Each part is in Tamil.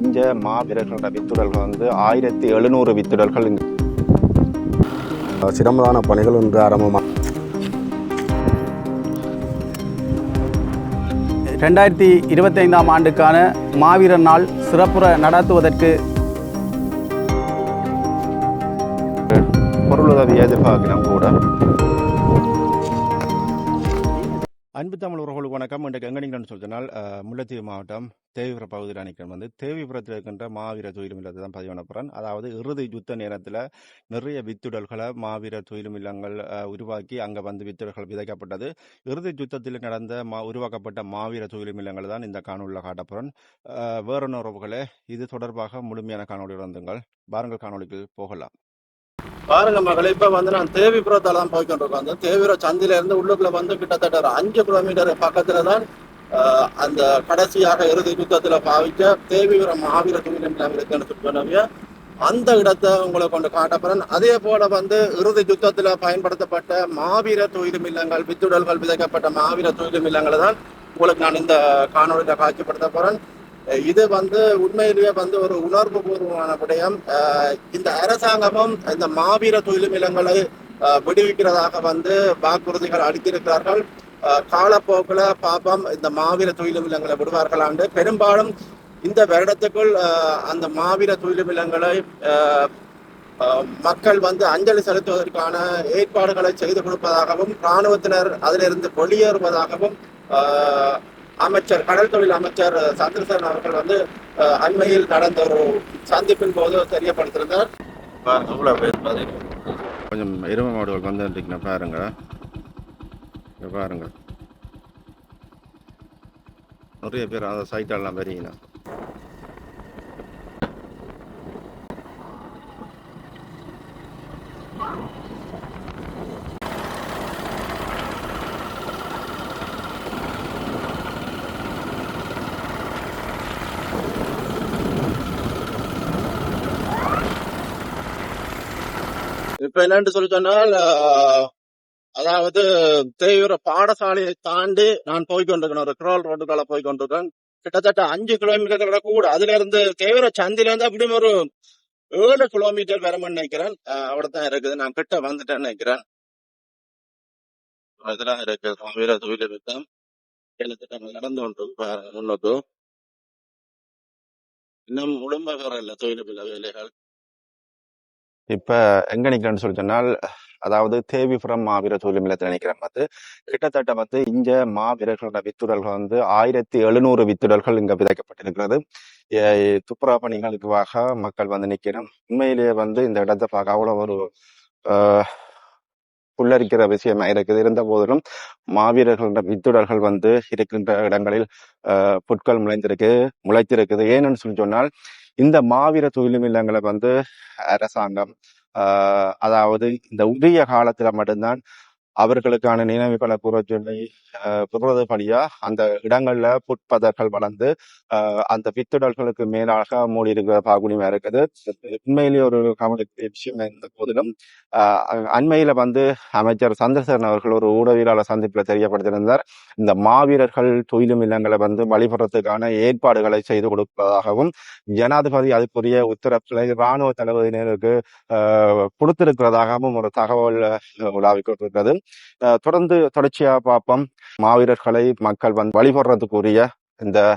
இஞ்ச மா விரல்களோட வித்துடல்கள் வந்து ஆயிரத்தி எழுநூறு வித்துடல்கள் சிரமதான பணிகள் இன்று ஆரம்பமாக ரெண்டாயிரத்தி இருபத்தைந்தாம் ஆண்டுக்கான மாவீரர் நாள் சிறப்புற நடத்துவதற்கு பொருளுதவி எதிர்பார்க்கிறோம் கூட. அன்பு தமிழ் உறவுகளுக்கு வணக்கம். இன்றைக்கு எங்கே நிற்கிறேன்னு சொல்லினால் முல்லைத்தீவு மாவட்டம் தேவிபுர பகுதியில் நிற்கிறேன் வந்து தேவிபுரத்தில் இருக்கின்ற மாவீர துயிலும் இல்லத்தை தான் பதிவு பண்ண அதாவது இறுதி யுத்த நேரத்தில் நிறைய வித்துடல்களை மாவீர துயிலும் இல்லங்கள் உருவாக்கி அங்கே வந்து வித்துடல்கள் விதைக்கப்பட்டது. இறுதி யுத்தத்தில் நடந்த மா உருவாக்கப்பட்ட மாவீர துயிலும் இல்லங்கள் தான் இந்த காணொலியில் காட்டப்போகிறேன் வேறொன்ன உறவுகளே இது தொடர்பாக முழுமையான காணொலி வந்துங்கள் பாருங்கள் காணொலிக்கு போகலாம். பாருங்க மகளே இப்ப வந்து நான் தேவிபுரத்தால தான் போய்கிட்டு இருக்கோம் அந்த தேவிபுரம் சந்தில இருந்து உள்ளுக்குள்ள வந்து கிட்டத்தட்ட ஒரு அஞ்சு கிலோமீட்டர் பக்கத்துல தான் அந்த கடைசியாக இறுதி யுத்தத்துல பாவிக்க தேவிபுரம் மாவீர துணிலம் இருக்குன்னு சொன்னவைய அந்த இடத்தை உங்களை கொண்டு காட்டப்படுறேன் அதே போல வந்து இறுதி யுத்தத்துல பயன்படுத்தப்பட்ட மாவீர தொழிலும் இல்லங்கள் வித்துடல்கள் விதைக்கப்பட்ட மாவீர தொழிலும் இல்லங்களை தான் உங்களுக்கு நான் இந்த காணொலியில காட்சிப்படுத்த போறேன். இது வந்து உண்மையிலேயே வந்து ஒரு உணர்வு பூர்வமான விடயம். அஹ் இந்த அரசாங்கமும் இந்த மாவீர தொழிலும் நிலங்களை விடுவிக்கிறதாக வந்து வாக்குறுதிகள் அளித்திருக்கிறார்கள். காலப்போக்கில் பாப்பம் இந்த மாவீர தொழிலும் இல்லங்களை விடுவார்களாண்டு பெரும்பாலும் இந்த வருடத்துக்குள் அஹ், அந்த மாவீர தொழிலும் இல்லங்களை அஹ், மக்கள் வந்து அஞ்சலி செலுத்துவதற்கான ஏற்பாடுகளை செய்து கொடுப்பதாகவும் இராணுவத்தினர் அதிலிருந்து வெளியேறுவதாகவும் அமைச்சர் கடல் தொழில் அமைச்சர் சந்திரசேகரன் அவர்கள் வந்து அண்மையில் நடந்த ஒரு சந்திப்பின் போது தெரியப்படுத்தியிருந்தார். கொஞ்சம் எருமை மாடுகள் வந்து இருக்கணும் பாருங்க. இங்க பாருங்க. நிறைய பேர் அந்த சைட்டெல்லாம் வரீங்கண்ணா இப்ப என்னன்னு சொல்லி சொன்னால் அதாவது தேவிர பாடசாலையை தாண்டி நான் போய் கொண்டிருக்கேன் ஒரு கிரால் ரோட்டுக்கால போய் கொண்டிருக்கேன் கிட்டத்தட்ட அஞ்சு கிலோமீட்டர் விட கூட அதுல இருந்து தேவிர சந்தில இருந்து அப்படியும் ஒரு ஏழு கிலோமீட்டர் வரணும்னு நினைக்கிறேன். அவ்வளவுதான் இருக்குது. நான் கிட்ட வந்துட்டேன்னு நினைக்கிறேன். அதெல்லாம் இருக்கு மாவீர தொழில் யுத்தம் கிட்டத்தட்ட நடந்து கொண்டு முன்னோக்கு. இன்னும் முழுமை இல்லை தொழில் வேலைகள். இப்போ எங்கே நிற்கிறேன்னு சொல்லி சொன்னால் அதாவது தேவிபுரம் மாவீர தொழில் நிலையத்தில் நினைக்கிறேன் வந்து கிட்டத்தட்ட வந்து இங்க மாவீரர்களோட வித்துடல்கள் வந்து ஆயிரத்தி எழுநூறு வித்துடல்கள் இங்க விதைக்கப்பட்டிருக்கிறது. எ- துப்புரவு பணிகளுக்காக மக்கள் வந்து நிற்கிறோம். உண்மையிலேயே வந்து இந்த இடத்தை பார்க்க அவ்வளோ ஒரு ஆஹ், புல்லரிக்கிற விஷயமா இருக்குது. இருந்த போதிலும் மாவீரர்களோட வித்துடர்கள் வந்து இருக்கின்ற இடங்களில் ஆஹ், புட்கள் முளைந்திருக்கு முளைத்திருக்குது. ஏன்னு சொல்லி சொன்னால் இந்த மாவீர தொழிலும் இல்லங்களை வந்து அரசாங்கம் அதாவது இந்த உரிய காலத்துல மட்டும்தான் அவர்களுக்கான நினைவுகளை கூற சொல்லி ஆஹ், அந்த இடங்கள்ல புட்பதர்கள் வளர்ந்து அந்த வித்துடல்களுக்கு மேலாக மூடி இருக்கிற பாகுனிமா இருக்குது. உண்மையிலேயே ஒரு கவனிக்க விஷயம் இருந்த போதிலும் அண்மையில வந்து அமைச்சர் சந்திரசேகரன் அவர்கள் ஒரு ஊடகவியலாளர் சந்திப்புல தெரியப்படுத்தியிருந்தார். இந்த மாவீரர்கள் தொழிலும் இல்லங்களை வந்து வழிபடுறதுக்கான ஏற்பாடுகளை செய்து கொடுப்பதாகவும் ஜனாதிபதி அதுக்குரிய உத்தரப்பிலை இராணுவ தளபதியினருக்கு கொடுத்திருக்கிறதாகவும் ஒரு தகவல் அஹ், உலாவிக் கொண்டிருக்கிறது. தொடர்ந்து தொடர்ச்சியா பார்ப்போம். மாவீரர்களை மக்கள் வந்து வழிபடுறதுக்குரிய இந்த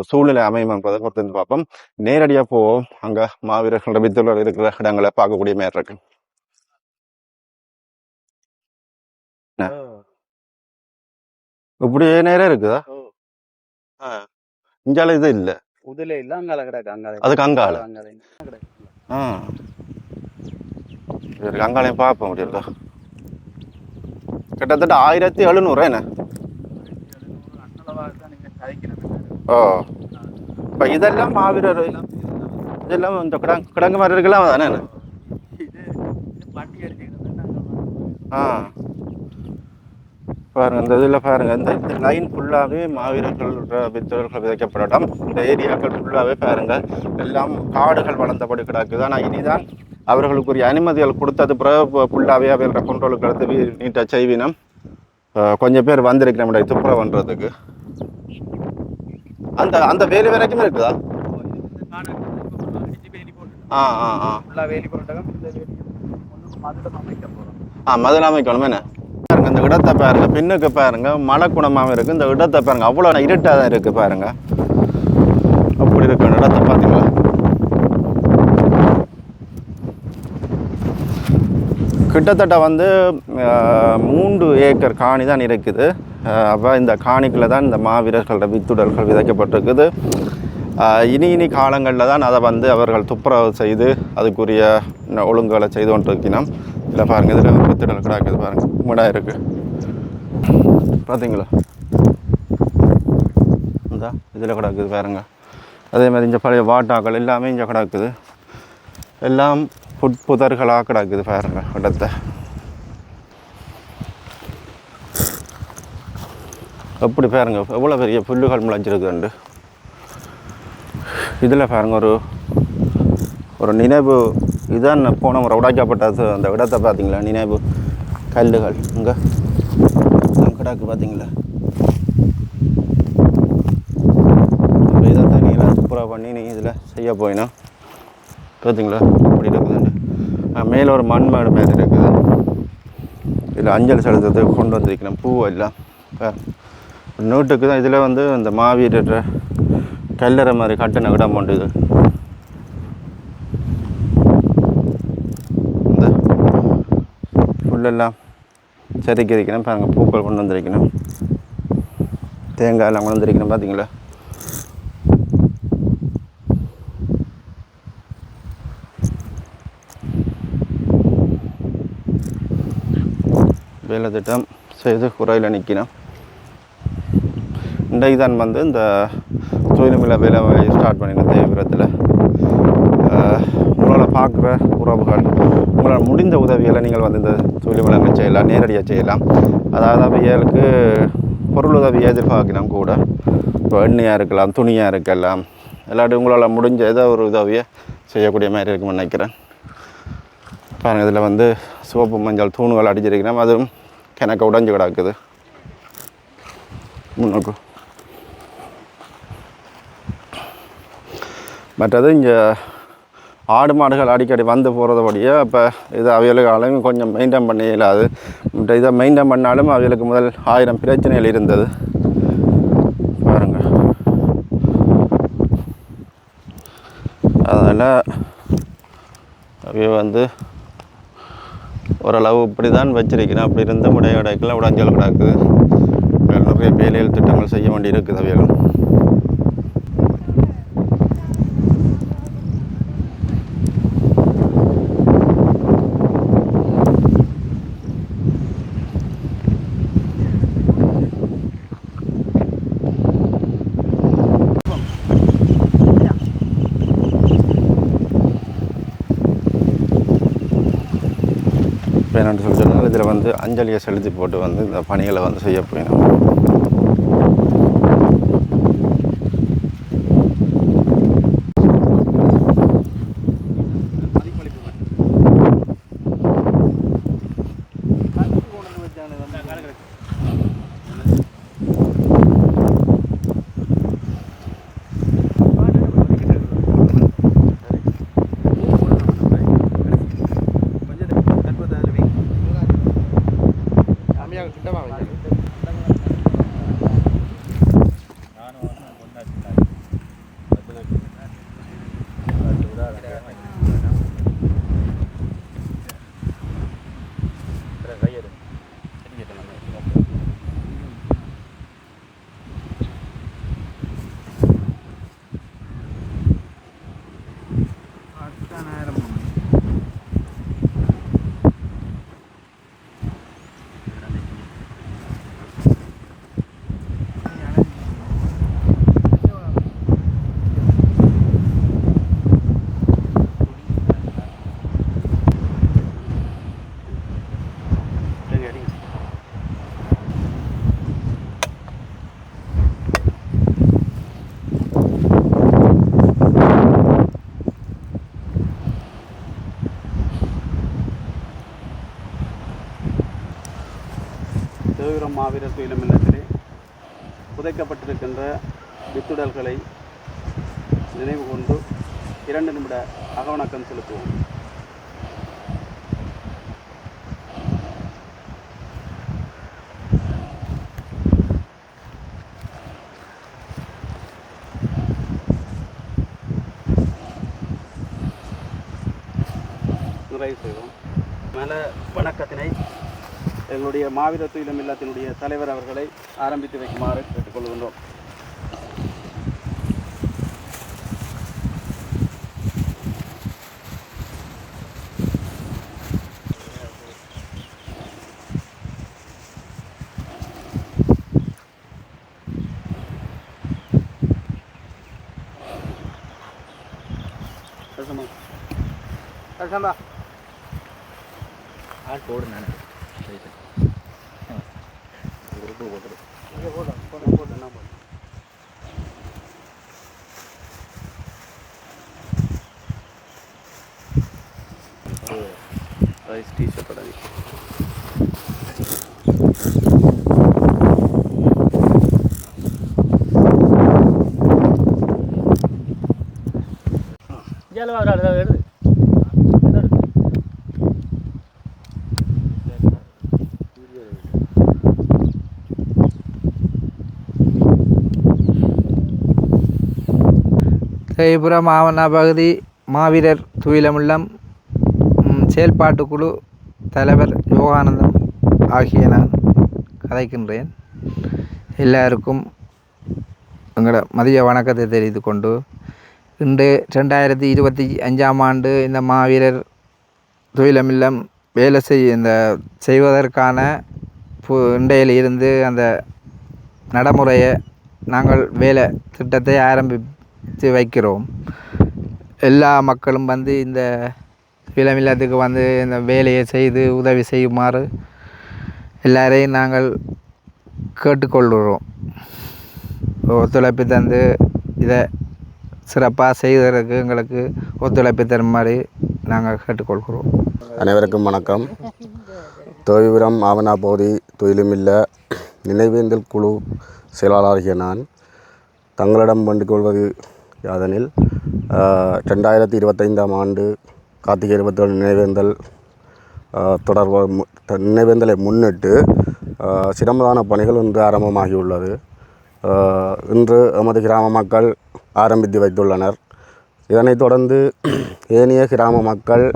சூழ்நிலை அமையும் என்பதை பொறுத்து பார்ப்போம். நேரடியா போவோம். அங்க மாவீரர்களோட வித்துள்ள இருக்கிற இடங்களை பார்க்கக்கூடிய மாதிரி இருக்கு? இப்படியே நேரம் இருக்குதா. இங்கால இது இல்ல. உதிலே இல்ல அங்கால கிடக்கு அங்கால. அதுக்கு அங்கால. அங்கால. கிடக்கு ஆ. கிட்டத்தட்ட ஆயிரத்தி எழுநூறு என்ன? ஓ. இப்போ இதெல்லாம் மாவீரர் இதெல்லாம் இந்த கிடங்கு கிடங்கு மாதிரி தானே ஆ. பாருங்க இந்த இதில் பாருங்க இந்த இந்த லைன் ஃபுல்லாகவே மாவீரர்கள் வித்தவர்கள் விதைக்கப்பட்ட இந்த ஏரியாக்கள் ஃபுல்லாகவே பாருங்க எல்லாம் காடுகள் வளர்ந்தபடி கிடக்குது. ஆனால் இனிதான் அவர்களுக்குரிய அனுமதிகள் கொடுத்தது பிறகு ஃபுல்லாகவே அவர்களோட கொண்டோலுக்கு எடுத்து நீட்டாக செய்வினம். கொஞ்சம் பேர் வந்திருக்கிறோம் நம்முடைய துப்புரவு பண்ணுறதுக்கு அந்த அந்த வேலை வரைக்கும் இருக்குதா? ஆ ஆ ஆ. ஃபுல்லாக ஆ மதுரை அமைக்கணும் என்ன? பாருங்க இந்த இடத்தை பாருங்க பின்னுக்கு பாருங்க மழை குணமாகவும் இருக்கு. இந்த இடத்தை பாருங்க அவ்வளோ இருட்டாக தான் இருக்கு பாருங்க. அப்படி இருக்கு இடத்தை பார்த்து கிட்டத்தட்ட வந்து மூன்று ஏக்கர் காணி தான் இருக்குது. அப்போ இந்த காணிக்குள்ளே தான் இந்த மாவீரர்களோட வித்துடல்கள் விதைக்கப்பட்டிருக்குது. இனி இனி காலங்களில் தான் அதை வந்து அவர்கள் துப்புரவு செய்து அதுக்குரிய ஒழுங்குகளை செய்து கொண்டிருக்கணும் இதில் பாருங்கள் இதில் வித்துடல் கிடக்குது பாருங்கள் முடா இருக்குது பார்த்தீங்களா இந்த இதில் கிடக்குது பாருங்க. அதே மாதிரி இங்கே பழைய வாட்டாக்கள் எல்லாமே இங்கே கிடக்குது. எல்லாம் புட்புதர்களாக கிடக்குது பாருங்க இடத்த. எப்படி பாருங்க எவ்வளோ பெரிய புல்லுகள் முளைஞ்சிருக்குண்டு இதில் பாருங்க ஒரு ஒரு நினைவு. இதான் போன ஒரு உடைக்கப்பட்டது அந்த இடத்த பார்த்தீங்களா? நினைவு கல்லுகள். இங்கே கிடக்கு பார்த்தீங்களா? இதை தண்ணியெல்லாம் சூப்பராக பண்ணி நீங்கள் இதில் செய்ய போயினோம் பார்த்தீங்களா? அப்படி இருக்குது. மேலே ஒரு மண் மேடு மாதிரி இருக்குது. இதில் அஞ்சல் செலுத்துறதுக்கு கொண்டு வந்திருக்கிறேன். பூ எல்லாம். நோட்டுக்கு தான் இதில் வந்து இந்த மாவீரர் கல்லறை மாதிரி கட்டின இடம் உண்டு இது. இந்த புல்லெல்லாம் செதுக்கி இருக்கணும் பாருங்கள் பூக்கள் கொண்டு வந்திருக்கணும் தேங்காய் எல்லாம் கொண்டு வந்திருக்கணும் பார்த்தீங்களா வேலை திட்டம் செய்து குறையில் நிற்கணும் இன்றைக்கு தான் வந்து இந்த தொழிலுமில்ல வேலை ஸ்டார்ட் பண்ணினேன் தேவிபுரத்தில் உங்களால் பார்க்குற உறவுகள் உங்களால் முடிந்த உதவிகளை நீங்கள் வந்து இந்த தொழிலுமிலங்கள் செய்யலாம் நேரடியாக செய்யலாம். அதாவது அவைகளுக்கு பொருள் உதவியை எதிர்பார்க்கலாம் கூட. இப்போ எண்ணெயாக இருக்கலாம் துணியாக இருக்கலாம் இல்லாட்டி உங்களால் முடிஞ்ச ஏதோ ஒரு உதவியை செய்யக்கூடிய மாதிரி இருக்கும்னு நினைக்கிறேன். பாருங்கள் இதில் வந்து சிவப்பு மஞ்சள் தூணுகள் அடிச்சிருக்கிறோம். அதுவும் எனக்கு உடைஞ்சு கிடக்குது. முன்னுக்கு. மற்றது இங்கே ஆடு மாடுகள் அடிக்கடி வந்து போகிறதபடியே அப்போ இது அவைகளுக்கு கொஞ்சம் மெயின்டைன் பண்ண இயலாது. மற்ற இதை மெயின்டைன் பண்ணாலும் அவைகளுக்கு முதல் ஆயிரம் பிரச்சனைகள் இருந்தது. பாருங்கள் அதனால் அவைய வந்து ஓரளவு இப்படி தான் வச்சிருக்கிறேன். அப்படி இருந்த முடைய உடைக்கெல்லாம் உடஞ்சல் கிடக்குது நிறைய வேலைகள் திட்டங்கள் செய்ய வேண்டி இருக்குது அவைகளும் என்னென்னு சொல்லி சொன்னால் இதில் வந்து அஞ்சலியை செலுத்தி போட்டு வந்து இந்த பணிகளை வந்து செய்ய போயிடும் தேவிரம் மாவீரர் துயிலும் இல்லத்திலே புதைக்கப்பட்டிருக்கின்ற வித்துடல்களை நினைவு கொண்டு இரண்டு நிமிட அகவணக்கம் செலுத்துவோம். நிறைவு செய்வோம். மேலே எங்களுடைய மாவீர துயிலம் இல்லத்தினுடைய தலைவர் அவர்களை ஆரம்பித்து வைக்குமாறு கேட்டுக்கொள்கின்றோம். பேசமா பேசாமா ஆள் போடு நான் இங்கே போட்டோம் போட்டு போட்டு என்ன தேய்புரம் மாவட்ட பகுதி மாவீரர் துயிலமுள்ளம் செயல்பாட்டுக்குழு தலைவர் யோகானந்தம் ஆகிய நான் கதைக்கின்றேன். எல்லாருக்கும் எங்களோட மதிய வணக்கத்தை தெரிவித்து கொண்டு இன்று ரெண்டாயிரத்தி இருபத்தி அஞ்சாம் ஆண்டு இந்த மாவீரர் துயிலமில்லம் வேலை செய் இந்த செய்வதற்கான பு இண்டையில் இருந்து அந்த நடைமுறையை நாங்கள் வேலை திட்டத்தை ஆரம்பி வைக்கிறோம். எல்லா மக்களும் வந்து இந்த விலமில்லத்துக்கு வந்து இந்த வேலையை செய்து உதவி செய்யுமாறு எல்லாரையும் நாங்கள் கேட்டுக்கொள்கிறோம். ஒத்துழைப்பு தந்து இதை சிறப்பாக செய்வதற்கு எங்களுக்கு ஒத்துழைப்பு தருமாறு நாங்கள் கேட்டுக்கொள்கிறோம். அனைவருக்கும் வணக்கம். தோவிபுரம் ஆவணா தொழிலுமில்ல நினைவேந்தல் குழு செயலாளராகிய நான் தங்களிடம் வேண்டிக் அதனில் யாதெனில் ரெண்டாயிரத்தி இருபத்தைந்தாம் ஆண்டு கார்த்திகை இருபத்தேழு நினைவேந்தல் தொடர்பு மு- நினைவேந்தலை முன்னிட்டு சிரமதான பணிகள் இன்று ஆரம்பமாகியுள்ளது. இன்று எமது கிராம மக்கள் ஆரம்பித்து வைத்துள்ளனர். இதனைத் தொடர்ந்து ஏனைய கிராம மக்கள்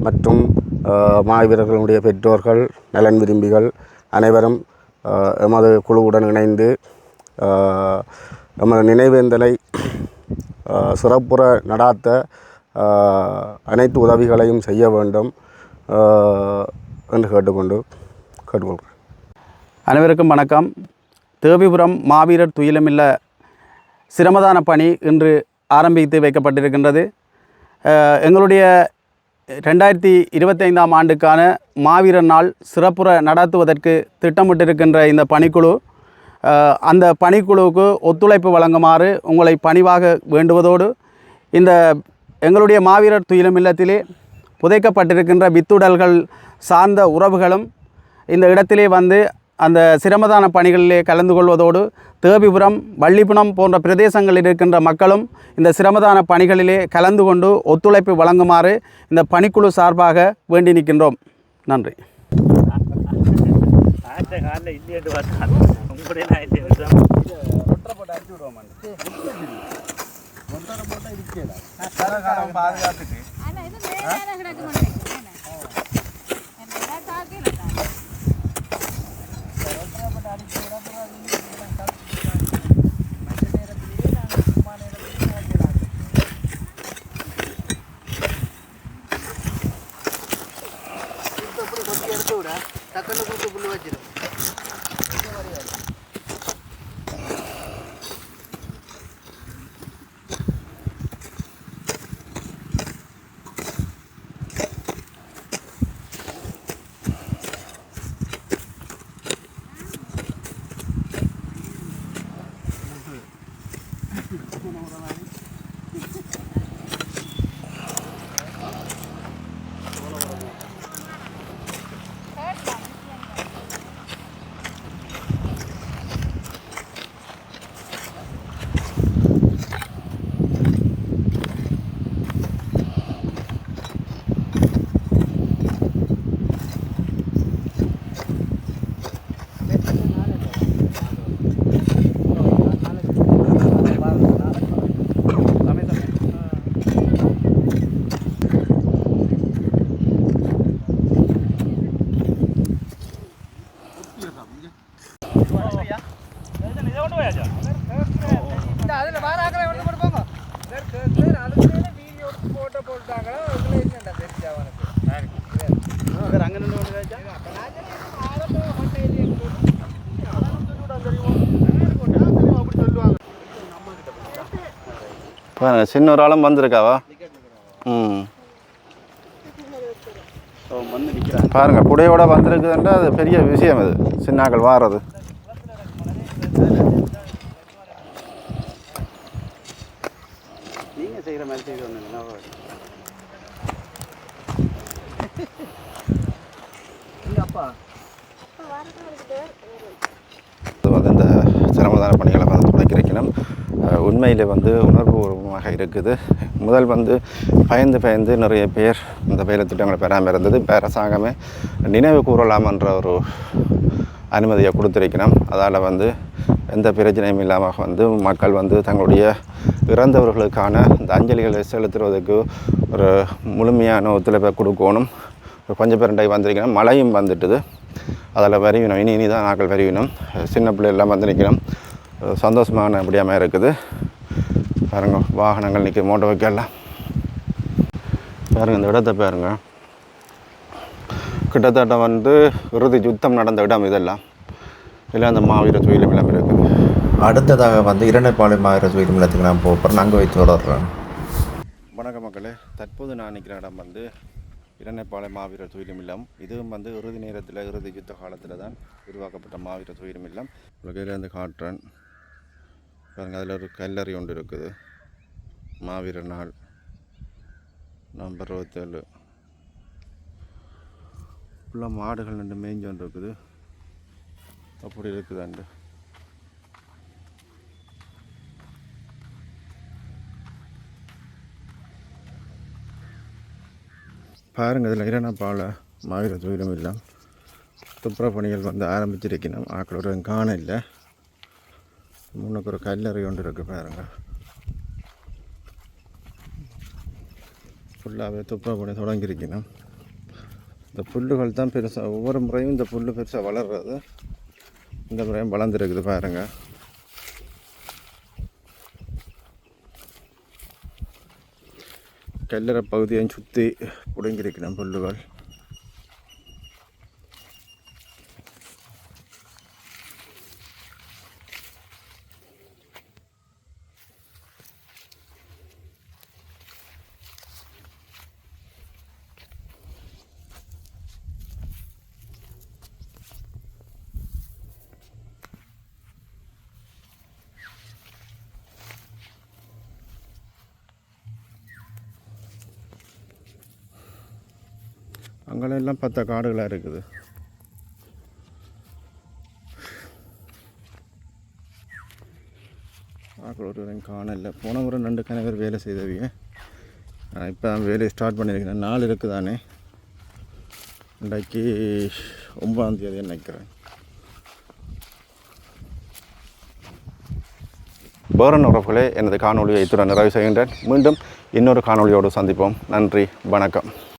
மற்றும் மாவீரர்களுடைய பெற்றோர்கள் நலன் விரும்பிகள் அனைவரும் எமது குழுவுடன் இணைந்து நமது நினைவேந்தலை சிறப்புற நடாத்த அனைத்து உதவிகளையும் செய்ய வேண்டும் என்று கேட்டுக்கொண்டு கேட்டுக்கொள்கிறேன். அனைவருக்கும் வணக்கம். தேவிபுரம் மாவீரர் துயிலமில்ல சிரமதான பணி இன்று ஆரம்பித்து வைக்கப்பட்டிருக்கின்றது. எங்களுடைய ரெண்டாயிரத்தி இருபத்தைந்தாம் ஆண்டுக்கான மாவீரர் நாள் சிறப்புற நடத்துவதற்கு திட்டமிட்டிருக்கின்ற இந்த பணிக்குழு அந்த பணிக்குழுவுக்கு ஒத்துழைப்பு வழங்குமாறு உங்களை பணிவாக வேண்டுவதோடு இந்த எங்களுடைய மாவீரர் துயிலும் இல்லத்திலே புதைக்கப்பட்டிருக்கின்ற வித்துடல்கள் சார்ந்த உறவுகளும் இந்த இடத்திலே வந்து அந்த சிரமதான பணிகளிலே கலந்து கொள்வதோடு தேவிபுரம் வள்ளிப்புணம் போன்ற பிரதேசங்களில் இருக்கின்ற மக்களும் இந்த சிரமதான பணிகளிலே கலந்து கொண்டு ஒத்துழைப்பு வழங்குமாறு இந்த பணிக்குழு சார்பாக வேண்டி நிற்கின்றோம். நன்றி. வச்ச காலில் இல்லையேட்டு பார்த்தா உங்களுடைய நான் இல்லை வச்சேன் ஒட்டரை போட்டு அடிச்சு விடுவோம் ஒட்டரை போட்டால் இருக்கல காலம் பாதுகாத்துக்கு எடுத்து விட Tá tendo algum problema? பாருங்க சின்ன ஒரு ஆளும் வந்திருக்காவா? ம். பாருங்க குடையோட வந்திருக்குதுன்றா அது பெரிய விஷயம் அது சின்னாக்கள் இது? வந்து இந்த சிரமதான பணிகளை வந்து தொடக்கிறக்கணும் உண்மையில் வந்து உணர்வுபூர்வமாக இருக்குது. முதல் வந்து பயந்து பயந்து நிறைய பேர் இந்த வேலை திட்டங்களை பெறாமல் இருந்தது. இப்போ அரசாங்கமே நினைவு கூறலாம்ன்ற ஒரு அனுமதியை கொடுத்துருக்கணும் அதால் வந்து எந்த பிரச்சனையும் இல்லாமல் வந்து மக்கள் வந்து தங்களுடைய இறந்தவர்களுக்கான இந்த அஞ்சலிகளை செலுத்துவதற்கு ஒரு முழுமையான ஒத்துழைப்பை கொடுக்கணும். ஒரு கொஞ்சம் பேருண்டை வந்திருக்கணும் மழையும் வந்துட்டுது. அதில் வரிவினம். இனி இனி தான் நாங்கள் வரிவினம். சின்ன பிள்ளைகள்லாம் வந்து சந்தோஷமான முடியாமல் இருக்குது. பாருங்க வாகனங்கள் நிற்க மோட்டர் வைக்கலாம் பாருங்க இந்த இடத்தை பாருங்க. கிட்டத்தட்ட வந்து இறுதி யுத்தம் நடந்த இடம் இதெல்லாம். இல்லை அந்த மாவீர துயிலும் இடம் இருக்குது. அடுத்ததாக வந்து இரணைப்பாளையம் மாவட்ட உயிர் நிலத்துக்கு நான் போகிறேன் அங்கே வைத்து தொடர்றேன். வணக்கம் மக்களே. தற்போது நான் நிற்கிற இடம் வந்து இரணைப்பாளை மாவீரர் துயிலும் இல்லம் இதுவும் வந்து இறுதி நேரத்தில் இறுதி யுத்த காலத்தில் தான் உருவாக்கப்பட்ட மாவீரர் துயிலும் இல்லம் உங்களுக்கு இருந்து காட்டுறேன். பாருங்கள் அதில் ஒரு கல்லறை ஒன்று இருக்குது. மாவீர நாள் நம்பர் இருபத்தேழு. ஃபுல்லாக மாடுகள் ரெண்டு மேய்ஞ்சு ஒன்று இருக்குது அப்படி இருக்குதாண்டு பாருங்கள் இதில் பால மாவீர துயிலும் இல்லை துப்புரவு பணிகள் வந்து ஆரம்பிச்சிருக்கணும். ஆக்களோட காண இல்லை. முன்னுக்கு ஒரு கல்லறை ஒன்று இருக்குது பாருங்க. ஃபுல்லாகவே துப்பா பண்ணி தொடங்கியிருக்கணும் இந்த புல்லுகள் தான் பெருசாக ஒவ்வொரு முறையும் இந்த புல் பெருசாக வளர்றது. இந்த முறையும் வளர்ந்துருக்குது பாருங்கள் கல்லறை பகுதியை சுற்றி பிடுங்கியிருக்கணும் புல்லுகள். அங்கெல்லாம் பத்த காடுகளாக இருக்குது. ஆக்கள் ஒரு காணல. போன முறை ரெண்டு கணவர் வேலை செய்தவிய. இப்போ தான் வேலையை ஸ்டார்ட் பண்ணியிருக்கிறேன். நாள் இருக்குதானே? இன்றைக்கு ஒன்பதாம் தேதி நினைக்கிறேன். பேரன் உறவுகளே எனது காணொலியை இத்துடன் நிறைவு செய்கின்றேன். மீண்டும் இன்னொரு காணொளியோடு சந்திப்போம். நன்றி வணக்கம்.